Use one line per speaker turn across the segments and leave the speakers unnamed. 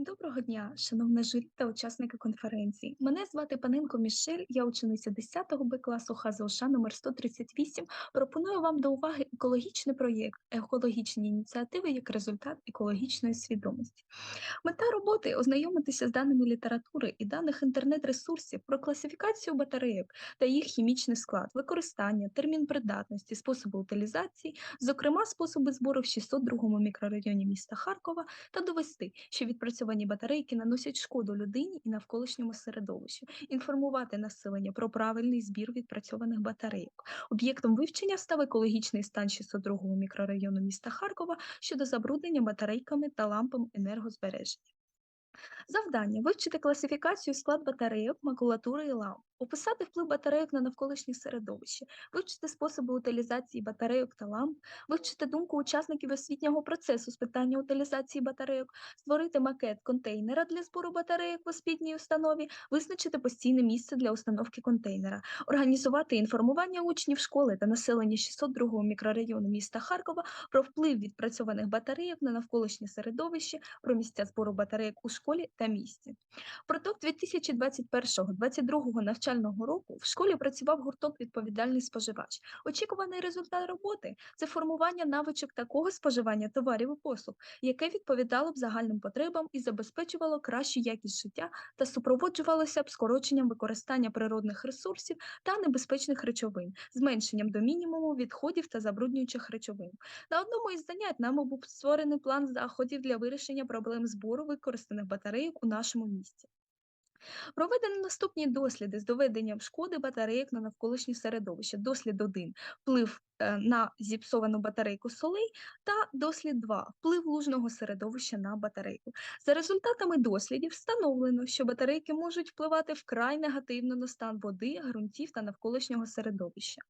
Доброго дня, шановне журі та учасники конференції. Мене звати Паненко Мішель, я учениця 10-го Б класу ХЗОШ номер 138. Пропоную вам до уваги екологічний проєкт, екологічні ініціативи як результат екологічної свідомості. Мета роботи ознайомитися з даними літератури і даних інтернет-ресурсів про класифікацію батарейок та їх хімічний склад, використання, термін придатності, способи утилізації, зокрема способи збору в 602 мікрорайоні міста Харкова, та довести, що відпрацьовані батарейки наносять шкоду людині і навколишньому середовищу, інформувати населення про правильний збір відпрацьованих батарейок. Об'єктом вивчення став екологічний стан 602 мікрорайону міста Харкова щодо забруднення батарейками та лампами енергозбереження. Завдання. Вивчити класифікацію склад батарейок, макулатури і ламп, описати вплив батарейок на навколишнє середовище, вивчити способи утилізації батарейок та ламп, вивчити думку учасників освітнього процесу з питання утилізації батарейок, створити макет контейнера для збору батарейок в освітній установі, визначити постійне місце для установки контейнера, організувати інформування учнів школи та населення 602 мікрорайону міста Харкова про вплив відпрацьованих батарейок на навколишнє середовище, про місця збору батарейок у школі та місті. Впродовж 2021-2022 навчального року в школі працював гурток відповідальний споживач. Очікуваний результат роботи це формування навичок такого споживання товарів і послуг, яке відповідало б загальним потребам і забезпечувало кращу якість життя та супроводжувалося б скороченням використання природних ресурсів та небезпечних речовин, зменшенням до мінімуму відходів та забруднюючих речовин. На одному із занять нами був створений план заходів для вирішення проблем збору використаних батарейок у нашому місті. Проведені наступні досліди з доведенням шкоди батарейок на навколишнє середовище. Дослід 1 вплив е, на зіпсовану батарейку солей та дослід 2 вплив лужного середовища на батарейку. За результатами дослідів встановлено, що батарейки можуть впливати вкрай негативно на стан води, ґрунтів та навколишнього середовища.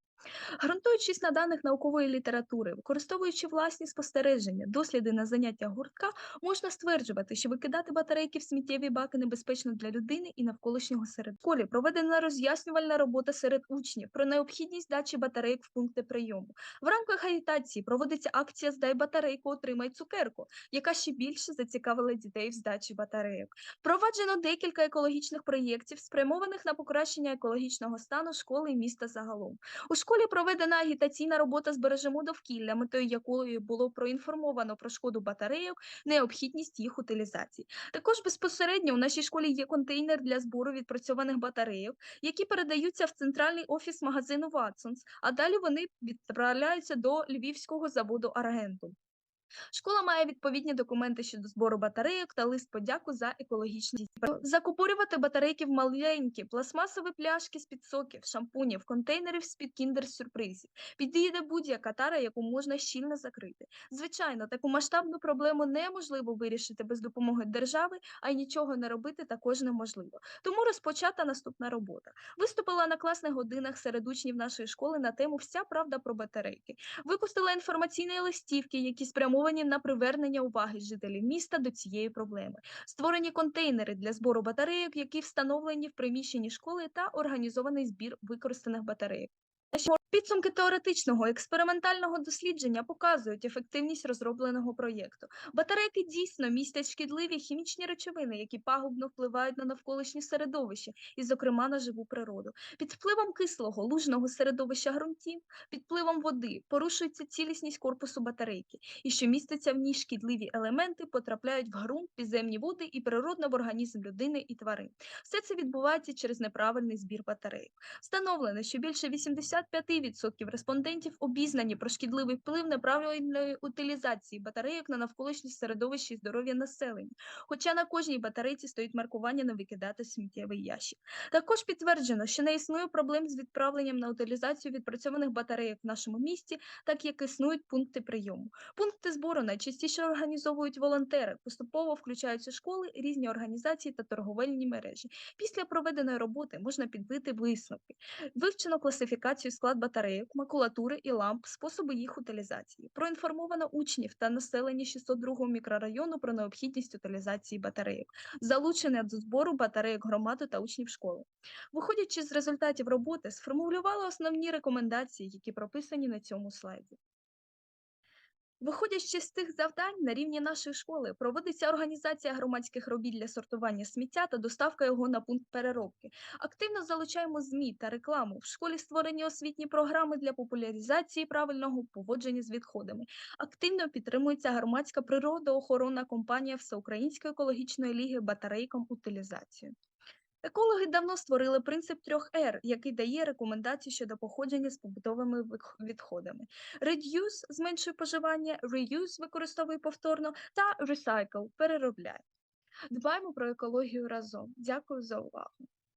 Ґрунтуючись на даних наукової літератури, використовуючи власні спостереження, досліди на заняття гуртка, можна стверджувати, що викидати батарейки в сміттєві баки небезпечно для людини і навколишнього. В школі проведена роз'яснювальна робота серед учнів про необхідність дачі батарейок в пункти прийому. В рамках агітації проводиться акція Здай батарейку, отримай цукерку, яка ще більше зацікавила дітей в здачі батарейок. Впроваджено декілька екологічних проєктів, спрямованих на покращення екологічного стану школи і міста загалом. У школі проведена агітаційна робота збережемо довкілля, метою якої було проінформовано про шкоду батарейок, необхідність їх утилізації. Також безпосередньо у нашій школі є контейнер для збору відпрацьованих батарейок, які передаються в центральний офіс магазину Ватсонс, а далі вони відправляються до львівського заводу Аргентум. Школа має відповідні документи щодо збору батарейок та лист подяку за екологічні дії. Закупорювати батарейки в маленькі пластмасові пляшки з-під соків, шампунів, контейнерів з-під кіндер-сюрпризів. Підійде будь-яка тара, яку можна щільно закрити. Звичайно, таку масштабну проблему неможливо вирішити без допомоги держави, а й нічого не робити також неможливо. Тому розпочата наступна робота. Виступила на класних годинах серед учнів нашої школи на тему Вся правда про батарейки. Випустила інформаційні листівки, які спрямовані спрямовані на привернення уваги жителів міста до цієї проблеми. Створені контейнери для збору батарейок, які встановлені в приміщенні школи, та організований збір використаних батарейок. Підсумки теоретичного експериментального дослідження показують ефективність розробленого проєкту. Батарейки дійсно містять шкідливі хімічні речовини, які пагубно впливають на навколишнє середовище і, зокрема, на живу природу. Під впливом кислого лужного середовища ґрунтів, під впливом води порушується цілісність корпусу батарейки, і що містяться в ній шкідливі елементи, потрапляють в ґрунт, підземні води і природно в організм людини і тварин. Все це відбувається через неправильний збір батарейок. Встановлено, що більше 85 10% респондентів обізнані про шкідливий вплив неправильної утилізації батарейок на навколишнє середовище і здоров'я населення, хоча на кожній батарейці стоїть маркування не викидати сміттєвий ящик. Також підтверджено, що не існує проблем з відправленням на утилізацію відпрацьованих батарейок в нашому місті, так як існують пункти прийому. Пункти збору найчастіше організовують волонтери, поступово включаються школи, різні організації та торговельні мережі. Після проведеної роботи можна підбити висновки. Вивчено класифікацію склад батарейок батарейок, макулатури і ламп, способи їх утилізації. Проінформовано учнів та населення 602 мікрорайону про необхідність утилізації батарейок, залучення до збору батарейок громади та учнів школи. Виходячи з результатів роботи, сформулювали основні рекомендації, які прописані на цьому слайді. Виходячи з цих завдань, на рівні нашої школи проводиться організація громадських робіт для сортування сміття та доставка його на пункт переробки. Активно залучаємо ЗМІ та рекламу. В школі створені освітні програми для популяризації правильного поводження з відходами. Активно підтримується громадська природоохоронна компанія Всеукраїнської екологічної ліги батарейком утилізацію. Екологи давно створили принцип трьох R, який дає рекомендації щодо походження з побутовими відходами. Reduce зменшує поживання, reuse використовує повторно та recycle переробляє. Дбаємо про екологію разом. Дякую за увагу.